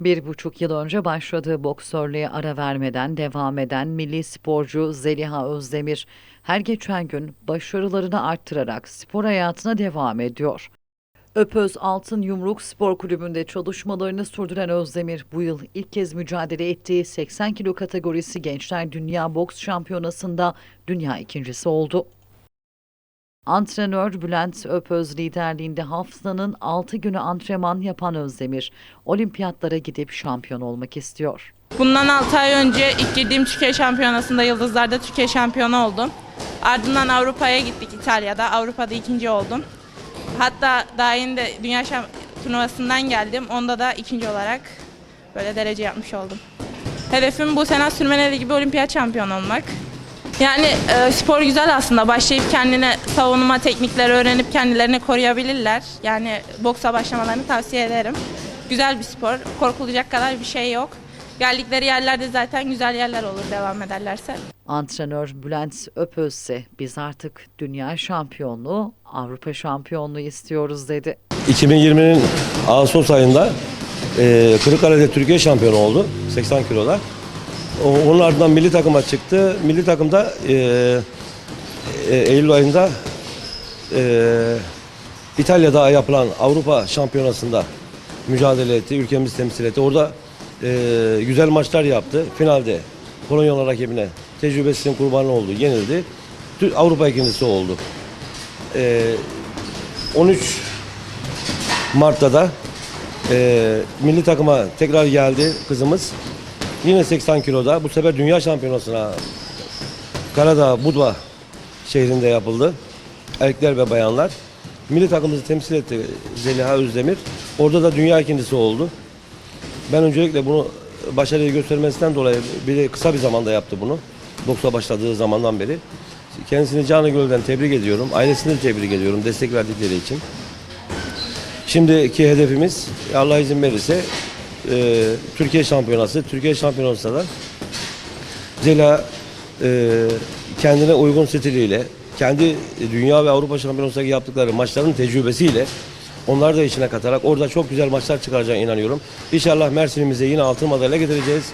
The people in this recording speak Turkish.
Bir buçuk yıl önce başladığı boksörlüğe ara vermeden devam eden milli sporcu Zeliha Özdemir, her geçen gün başarılarını arttırarak spor hayatına devam ediyor. Öpöz Altın Yumruk Spor Kulübü'nde çalışmalarını sürdüren Özdemir bu yıl ilk kez mücadele ettiği 80 kilo kategorisi Gençler Dünya Boks Şampiyonası'nda dünya ikincisi oldu. Antrenör Bülent Öpöz liderliğinde haftanın 6 günü antrenman yapan Özdemir, olimpiyatlara gidip şampiyon olmak istiyor. Bundan 6 ay önce ilk girdiğim Türkiye Şampiyonası'nda Yıldızlar'da Türkiye şampiyonu oldum. Ardından Avrupa'ya gittik İtalya'da. Avrupa'da ikinci oldum. Hatta daha yeni de Dünya Şamp- turnuvasından geldim. Onda da ikinci olarak böyle derece yapmış oldum. Hedefim bu sene sürmeneli gibi olimpiyat şampiyonu olmak. Yani e, spor güzel aslında. Başlayıp kendine savunma teknikleri öğrenip kendilerini koruyabilirler. Yani boksa başlamalarını tavsiye ederim. Güzel bir spor. Korkulacak kadar bir şey yok. Geldikleri yerlerde zaten güzel yerler olur devam ederlerse. Antrenör Bülent Öpöz ise biz artık dünya şampiyonluğu, Avrupa şampiyonluğu istiyoruz dedi. 2020'nin Ağustos ayında e, Kırıkkale'de Türkiye şampiyonu oldu 80 kiloda. Onun ardından milli takıma çıktı. Milli takımda e, e, Eylül ayında e, İtalya'da yapılan Avrupa şampiyonasında mücadele etti. Ülkemizi temsil etti. Orada e, güzel maçlar yaptı. Finalde Polonyalı rakibine tecrübesinin kurbanı oldu. Yenildi. Avrupa ikincisi oldu. E, 13 Mart'ta da e, milli takıma tekrar geldi kızımız. Yine 80 kiloda. Bu sefer dünya şampiyonasına Karadağ, Budva şehrinde yapıldı. Erkekler ve bayanlar. Milli takımımızı temsil etti Zeliha Özdemir. Orada da dünya ikincisi oldu. Ben öncelikle bunu başarıyı göstermesinden dolayı bir kısa bir zamanda yaptı bunu. Boksa başladığı zamandan beri. Kendisini canı gönülden tebrik ediyorum. Ailesini de tebrik ediyorum destek verdikleri için. Şimdiki hedefimiz Allah izin verirse e, Türkiye şampiyonası. Türkiye şampiyonasında da Zela e, kendine uygun stiliyle, kendi dünya ve Avrupa şampiyonasındaki yaptıkları maçların tecrübesiyle onları da içine katarak orada çok güzel maçlar çıkaracağına inanıyorum. İnşallah Mersin'imize yine altın madalya getireceğiz.